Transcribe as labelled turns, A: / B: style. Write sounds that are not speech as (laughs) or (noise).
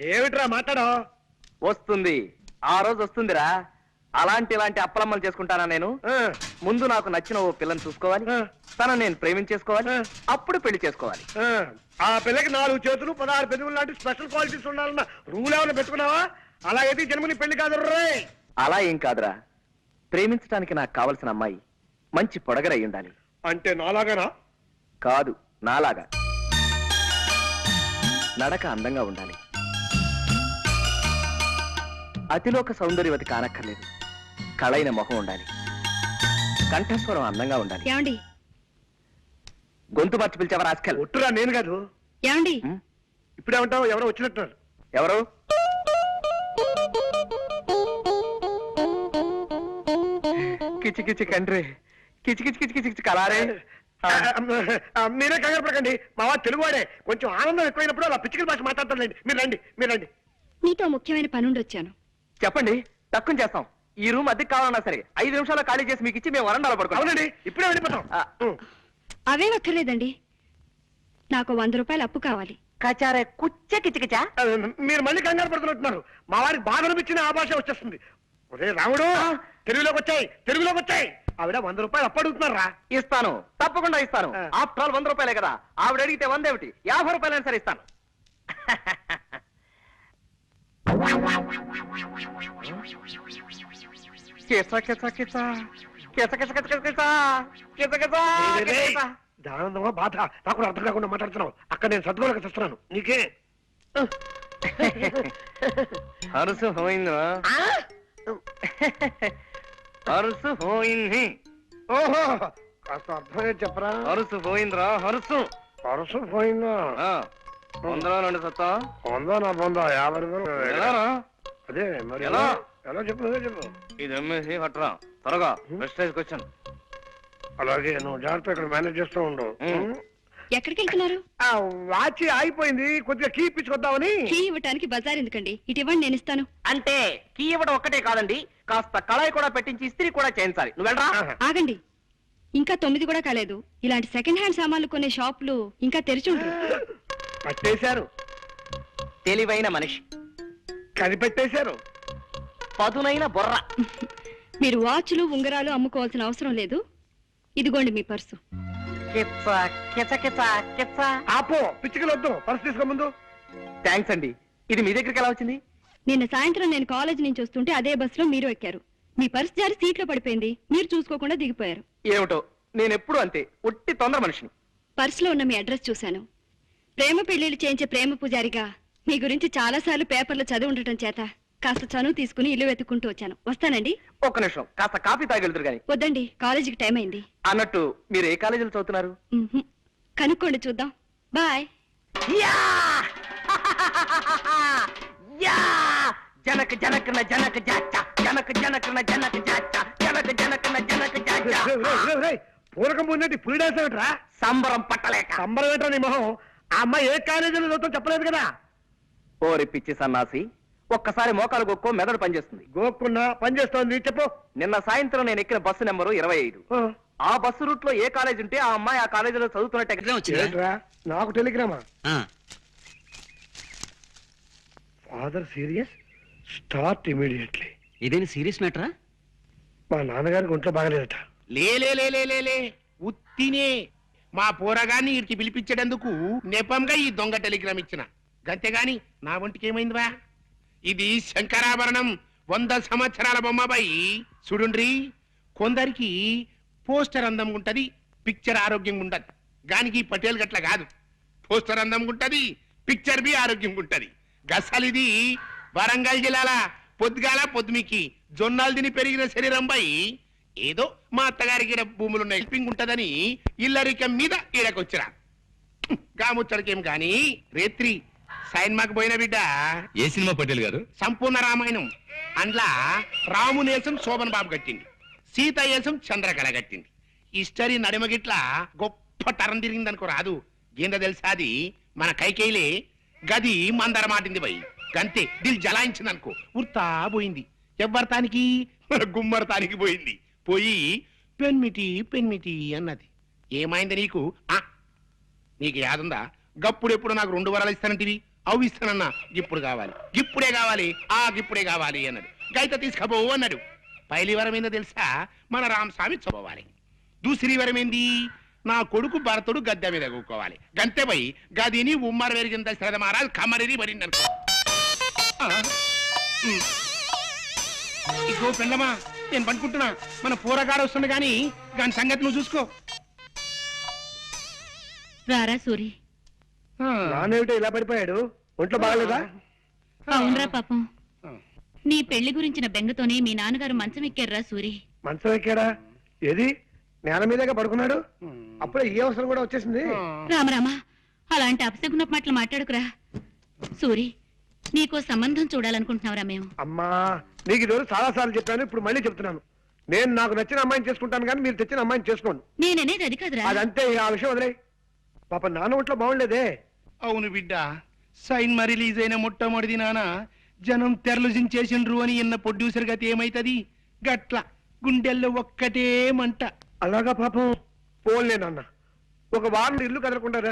A: ఏమిట్రా మాట్లాడో?
B: వస్తుంది. ఆ రోజు వస్తుందిరా. అలాంటి ఇలాంటి అప్పలమ్మలు చేసుకుంటానా నేను? ముందు నాకు నచ్చిన ఓ పిల్లని చూసుకోవాలి.
A: ఆ.
B: తనని నేను ప్రేమించేసుకోవాలి. అప్పుడు పెళ్ళి చేసుకోవాలి.
A: ఆ. పిల్లకి నాలుగు చేతులు పదహారు పెదవులు లాంటి స్పెషల్ క్వాలిటీస్ ఉండాలన్న రూల్ ఏమైనా పెట్టుకున్నావా? అలా అయితే జన్మని పెళ్ళి కాదు రే.
B: అలా ఏం కాదురా. ప్రేమించడానికి నాకు కావలసిన అమ్మాయి మంచి పొడగరై ఉండాలి.
A: అంటే నాలాగానా?
B: కాదు నాలాగా. నడక అందంగా ఉండాలి. అతిలోక సౌందర్యవతి కానక్కర్లేదు. కళైన మొహం ఉండాలి. కంఠస్వరం అందంగా ఉండాలి.
C: ఏమండి?
B: గొంతు మార్చి పిలిచావా రాస్కల్?
A: ఒట్టురా నేను కాదు.
C: ఏమండి?
A: ఇప్పుడేమంటావు? ఎవరో వచ్చినట్టున్నారు.
B: ఎవరు? కిచి కిచి కండ్రి. కిచి కిచి కిచి కిచి కిచి కలారే.
A: మీరే కంగారు పడకండి. మా వాడు తెలుగువాడే. కొంచెం ఆనందం ఎక్కువైనప్పుడు అలా పిచ్చికల భాష మాట్లాడతారులేండి మీరు రండి మీరు రండి.
C: మీతో ముఖ్యమైన పనుండి వచ్చాను
B: చెప్పండి. తక్కువ చేస్తాం. ఈ రూమ్ అద్దెకి కావాలన్నా సరే ఐదు నిమిషాలు ఖాళీ చేసి మీకు ఇచ్చి మేము వరండాలో పడుకోవాలి
A: అవునండి ఇప్పుడే వెళ్ళిపోతాం.
C: అవే అక్కర్లేదండి. నాకు వంద రూపాయలు అప్పు కావాలి.
B: కచారే కుచ్చ కిచకిచా.
A: మీరు మళ్ళీ కంగారు పడుతున్నట్టున్నారు. మా వారికి బాధ అనిపించిన ఆ భాష వచ్చేస్తుంది. ఒరే రాముడు తెలుగులోకి వచ్చాయి తెలుగులోకి వచ్చాయి. ఆవిడ వంద రూపాయలు అప్పడుగుతున్నారా
B: ఇస్తాను. తప్పకుండా ఇస్తాను.
A: ఆ.
B: ఆఫ్టర్ ఆల్ వంద రూపాయలే కదా. ఆవిడ అడిగితే వంద ఏమిటి యాభై రూపాయలైనా సరే ఇస్తాను. (laughs)
A: దానందమా బాధ? నాకు అర్థం కాకుండా మాట్లాడుతున్నావు. అక్కడ నేను సర్దుకోలేక చూస్తున్నాను. నీకే.
B: హరుసు హోయిందా హరుసు హోయింది
A: ఓహో కాస్త అర్థమే చెప్పరా?
B: హరుసు పోయిందిరా హరుసు
A: పరసు పోయిందా
B: ఆ, వందలో రెండు సత్తా?
A: పొందా నా పొందా యాభై రూపాయలు.
B: ఎలారా?
A: అదే మరి
B: ఎలా?
A: ఎలా చెప్పు నువ్వే చెప్పు?
B: ఇది అమ్మేసి పట్టరా త్వరగా క్వశ్చన్
A: అలాగే నువ్వు జాగ్రత్త ఇక్కడ మేనేజ్ చేస్తూ ఉండు.
B: ఉం.
C: ఎక్కడికి వెళ్తున్నారు
A: ఆ వాచ్ ఆగిపోయింది. కొద్దిగా కీ ఇప్పించుకొద్దామని.
C: కీ ఇవ్వటానికి బజార్ ఎందుకండి? ఇటు ఇవ్వండి నేను ఇస్తాను.
B: అంటే కీ ఇవ్వడం ఒక్కటే కాదండి. కాస్త కళాయి కూడా పెట్టించి ఇస్త్రీ కూడా చేయించాలి. నువ్వు వెళ్ళరా?
A: ఆహా.
C: ఆగండి. ఇంకా తొమ్మిది కూడా కాలేదు. ఇలాంటి సెకండ్ హ్యాండ్ సామాన్లు కొనే షాపులు ఇంకా తెరిచి ఉండరు (laughs)
A: పట్టేశారు.
B: తెలివైన మనిషి.
A: కనిపెట్టేశారు.
B: పదునైన బొర్ర.
C: మీరు వాచ్లు ఉంగరాలు అమ్ముకోవాల్సిన అవసరం లేదు. ఇదిగోండి మీ పర్సు.
B: కిచ్చ కిచ కిచ కిచ్చ
A: ఆపో పర్స్ తీసుకో ముందు.
B: థ్యాంక్స్ అండి. ఇది మీ దగ్గరికి ఎలా వచ్చింది?
C: నిన్న సాయంత్రం నేను కాలేజ్ నుంచి వస్తుంటే అదే బస్సులో మీరు ఎక్కారు. మీ పర్స్ జారి సీట్లో పడిపోయింది. మీరు చూసుకోకుండా దిగిపోయారు.
B: ఏమిటో? నేను ఎప్పుడు అంతే. ఒట్టి తొందర మనిషిని.
C: పర్సులో ఉన్న మీ అడ్రస్ చూశాను. ప్రేమ పెళ్ళిళ్ళు చేయించే ప్రేమ పూజారిగా మీ గురించి చాలాసార్లు పేపర్లో చదివి ఉండటం చేత కాస్త చనువు తీసుకుని ఇల్లు వెతుక్కుంటూ వచ్చాను. వస్తానండి?
B: ఒక్క నిమిషం. కాస్త కాఫీ తాగెళ్తురు గాని.
C: వద్దండి. కాలేజీకి టైం అయింది.
B: అన్నట్టు మీరు ఏ కాలేజీలో చదువుతున్నారు.
C: కనుక్కోండి చూద్దాం. బాయ్.
B: యా! యా! జనక జనకన జనక జాచ. జనక జనకన జనక జాచ. జనక జనకన జనక జాచ.
A: పూరకం పోయినట్టు పులి డాన్స్ ఏమిట్రా
B: సంబరం పట్టలేక.
A: సంబరం ఏంట్రా నీ మొహం? ఆ అమ్మాయి ఏ కాలేజీలో చదువుతాం చెప్పలేదు కదా.
B: ఓరి పిచ్చి సన్నాసి ఒక్కసారి మోకాలు గొక్కో మెదడు పనిచేస్తుంది.
A: గోక్కున్నా పని చేస్తోంది చెప్పు.
B: నిన్న సాయంత్రం నేను ఎక్కిన బస్సు నెంబరు ఇరవై ఐదు.
A: ఆ,
B: ఆ బస్సు రూట్లో ఏ కాలేజ్ ఉంటే ఆ అమ్మాయి ఆ కాలేజీలో చదువుతున్నట్టే
A: ఏంట్రా? నాకు టెలిగ్రామా? ఫాదర్ సీరియస్ స్టార్ట్ ఇమీడియట్లీ
D: ఇదేని సీరియస్ మ్యాటరా
A: మా నాన్నగారికి ఒంట్లో బాగలేదట.
E: లే లే లే లే లే లే. ఉత్తినే. మా పోరగాన్ని వీడికి పిలిపించేటందుకు నెపంగా ఈ దొంగ టెలిగ్రామ్ ఇచ్చిన. గంతేగాని నా ఒంటికి ఏమైందివా ఇది శంకరాభరణం వంద సంవత్సరాల బొమ్మబాయి చూడుండ్రి కొందరికి పోస్టర్ అందం ఉంటది పిక్చర్ ఆరోగ్యంగా ఉంటది. గానికి పటేల్ గట్ల కాదు. పోస్టర్ అందం ఉంటది పిక్చర్ బి ఆరోగ్యంగా ఉంటది. గసలిది వరంగల్ జిల్లాల పొద్దుగాల పొద్దుమికి జొన్నాలు తిని పెరిగిన శరీరం బాయి ఏదో మా అత్తగారికి భూములున్న హెల్పింగ్ ఉంటదని ఇల్లరికం మీద ఈడకొచ్చిరా. గాముచ్చడికేం గాని రేత్రి సైన్మాకు పోయిన బిడ్డ.
F: ఏ సినిమా పటేల్ గారు?
E: సంపూర్ణ రామాయణం. అండ్లా రామునేసం శోభన్ బాబు కట్టింది సీత వేసం చంద్రకళ కట్టింది హిస్టరీ నడిమగిట్ల గొప్ప తరం తిరిగిందనుకో రాదు. ఏందో తెలుసా అది? మన కైకేయిలే గది మందర మాటింది పోయి గంతే దిల్ జలాయించింది అనుకో ఉర్తా పోయింది. ఎవ్వరతానికి? మన గుమ్మరతానికి పోయింది. పోయి పెన్మిటి పెన్మిటి అన్నది. ఏమైంది నీకు? ఆ నీకు యాదుందా? గప్పుడెప్పుడు నాకు రెండు వరాలు ఇస్తానంటివి? అవి ఇస్తానన్నా. ఇప్పుడు కావాలి. ఇప్పుడే కావాలి. ఆ ఇప్పుడే కావాలి అన్నాడు గైత తీసుకపో అన్నాడు. పైలి వరమైందో తెలుసా? మన రామస్వామి చూపవాలి దూసరి వరమైంది? నా కొడుకు భరతుడు గద్దె మీద కూకోవాలి. గంతే గదిని ఉమ్మర వెరిగింత శ్రద్ధ మహారాజ్ కమరిని మరిందనుకో ఇగో పెండమా నేను పనుకుంటున్నా మన పూరగాడు వస్తుంది కానీ దాని సంగతి నువ్వు చూసుకో.
D: రారా సూరి.
E: ఆ.
A: నానేమిటో ఇలా పడిపోయాడు? ఒంట్లో బాగలేదా?
D: అవునరా పాపం. నీ పెళ్ళి గురించిన బెంగతోనే మీ నాన్నగారు మంచం ఎక్కారురా సూరి.
A: మంచం ఎక్కాడా? ఏది? నేల మీదగా పడుకున్నాడు? అప్పుడే ఈ అవసరం కూడా వచ్చేసింది.
D: రామరామా అలాంటి అపశకున మాటలు మాట్లాడుకురా. సూరి నీకో సంబంధం చూడాలనుకుంటున్నావురా మేము.
A: అమ్మా నీకు ఈ రోజు చాలా సార్లు చెప్పాను ఇప్పుడు మళ్ళీ చెప్తున్నాను. నేను నాకు నచ్చిన అమ్మాయిని చేసుకుంటాను కానీ మీరు తెచ్చిన అమ్మాయిని చేసుకోండి
D: నేననేది అది కాదురా.
A: అదంతే ఆ విషయం వదిలే పాప నాన్న ఒంట్లో బాగుండేదే
E: అవును బిడ్డ సైన్ మరి రిలీజ్ అయిన మొట్టమొదటి నాన్న జనం తెరలు జించేసిండ్రు అని ఇన్న ప్రొడ్యూసర్ గతి ఏమైతది? గట్ల గుండెల్లో ఒక్కటే మంట.
A: అలాగా పాపం? పోన్లే నాన్న. ఒక వారం ఇల్లు కదలకుండా